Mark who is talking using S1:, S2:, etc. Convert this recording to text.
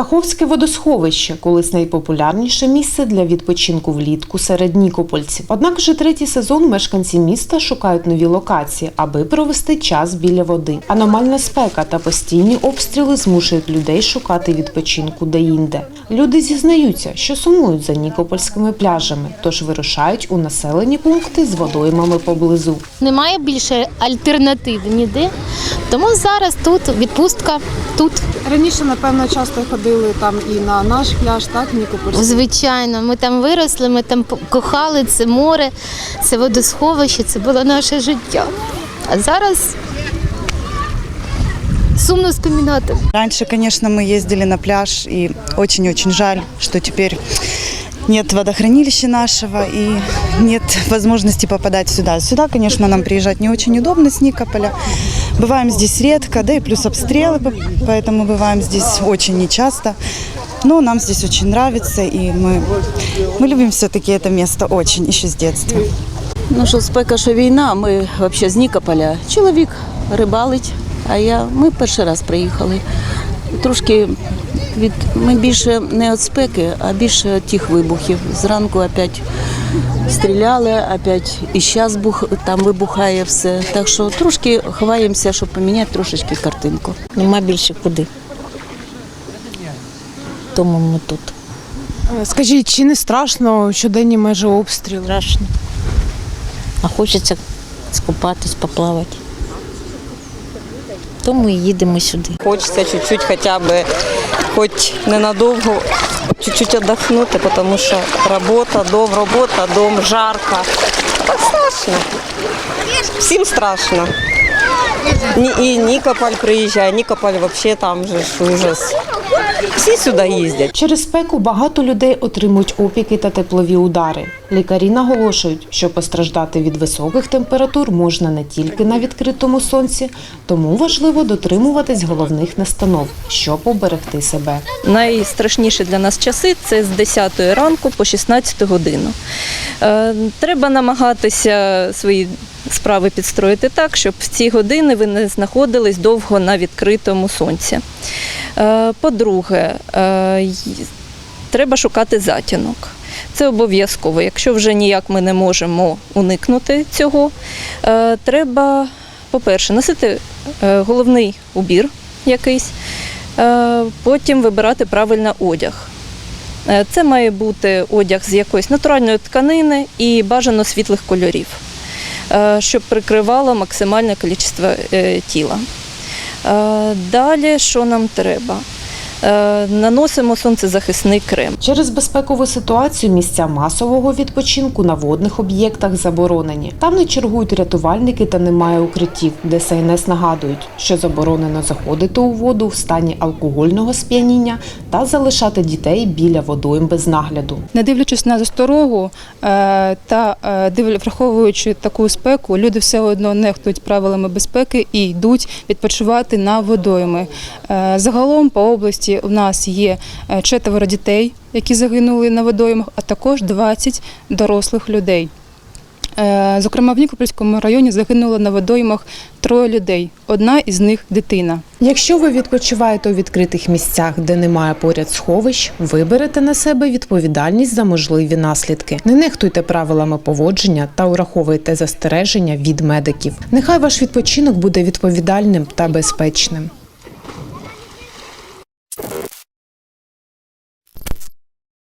S1: Каховське водосховище колись найпопулярніше місце для відпочинку влітку серед нікопольців. Однак вже третій сезон мешканці міста шукають нові локації, аби провести час біля води. Аномальна спека та постійні обстріли змушують людей шукати відпочинку деінде. Люди зізнаються, що сумують за нікопольськими пляжами, тож вирушають у населені пункти з водоймами поблизу.
S2: Немає більше альтернативи ніде. Тому зараз тут відпустка, тут.
S3: Раніше, напевно, часто ходили там і на наш пляж, так, Нікопольський.
S2: Звичайно, ми там виросли, ми там кохали це море, це водосховище, це було наше життя. А зараз сумно споминати.
S4: Раньше, конечно, мы ездили на пляж, и очень-очень жаль, что теперь нет водохранилища нашего и нет возможности попадать сюда. Сюда, конечно, нам приезжать не очень удобно с Никополя. Бываем здесь редко, да и плюс обстрелы, по- поэтому бываем здесь очень нечасто. Но нам здесь очень нравится, и мы, мы любим все-таки это место очень, еще с детства.
S5: Ну що спека, що війна, ми взагалі з Нікополя. Чоловік рибалить, а я ми перший раз приїхали. Трошки від ми більше не від спеки, а більше тих вибухів. Зранку опять стріляли, опять і зараз бух, там вибухає все. Так що трошки ховаємося, щоб поміняти трошечки картинку.
S6: Нема більше куди. Тому ми тут.
S3: Е, Скажіть, чи не страшно щоденні межі обстріли?
S6: Страшно. А хочеться скупатись, поплавати. Тому і їдемо сюди.
S7: Хочется чуть-чуть хотя бы, хоть ненадовго чуть-чуть отдохнуть, потому что работа, дом, работа, дом, жарко. Так страшно. Всім страшно. Ні- І Нікополь приїжджає, Нікополь взагалі там же ж ужас. Всі сюди їздять.
S1: Через спеку багато людей отримують опіки та теплові удари. Лікарі наголошують, що постраждати від високих температур можна не тільки на відкритому сонці, тому важливо дотримуватись головних настанов, щоб оберегти себе.
S8: Найстрашніші для нас часи це з 10 ранку по 16 годину. Е, Треба намагатися свої справи підстроїти так, щоб в ці години ви не знаходились довго на відкритому сонці. Е, По-друге, е, треба шукати затінок. Це обов'язково. Якщо вже ніяк ми не можемо уникнути цього, е, треба, по-перше, носити головний убір якийсь. Потім вибирати правильно одяг. Це має бути одяг з якоїсь натуральної тканини і бажано світлих кольорів, щоб прикривало максимальне кількість е, тіла. Е, Далі, що нам треба? Е, Наносимо сонцезахисний крем.
S1: Через безпекову ситуацію місця масового відпочинку на водних об'єктах заборонені. Там не чергують рятувальники та немає укриттів, де СНС нагадують, що заборонено заходити у воду в стані алкогольного сп'яніння та залишати дітей біля водойм без нагляду.
S9: Не дивлячись на засторогу е, та е, враховуючи таку спеку, люди все одно нехтують правилами безпеки і йдуть відпочивати на водойми. Загалом по області у нас є е, четверо дітей, які загинули на водоймах, а також 20 дорослих людей. Е, Зокрема, в Нікопольському районі загинуло на водоймах троє людей. Одна із них дитина.
S1: Якщо ви відпочиваєте у відкритих місцях, де немає поряд сховищ, виберете на себе відповідальність за можливі наслідки. Не нехтуйте правилами поводження та ураховуйте застереження від медиків. Нехай ваш відпочинок буде відповідальним та безпечним.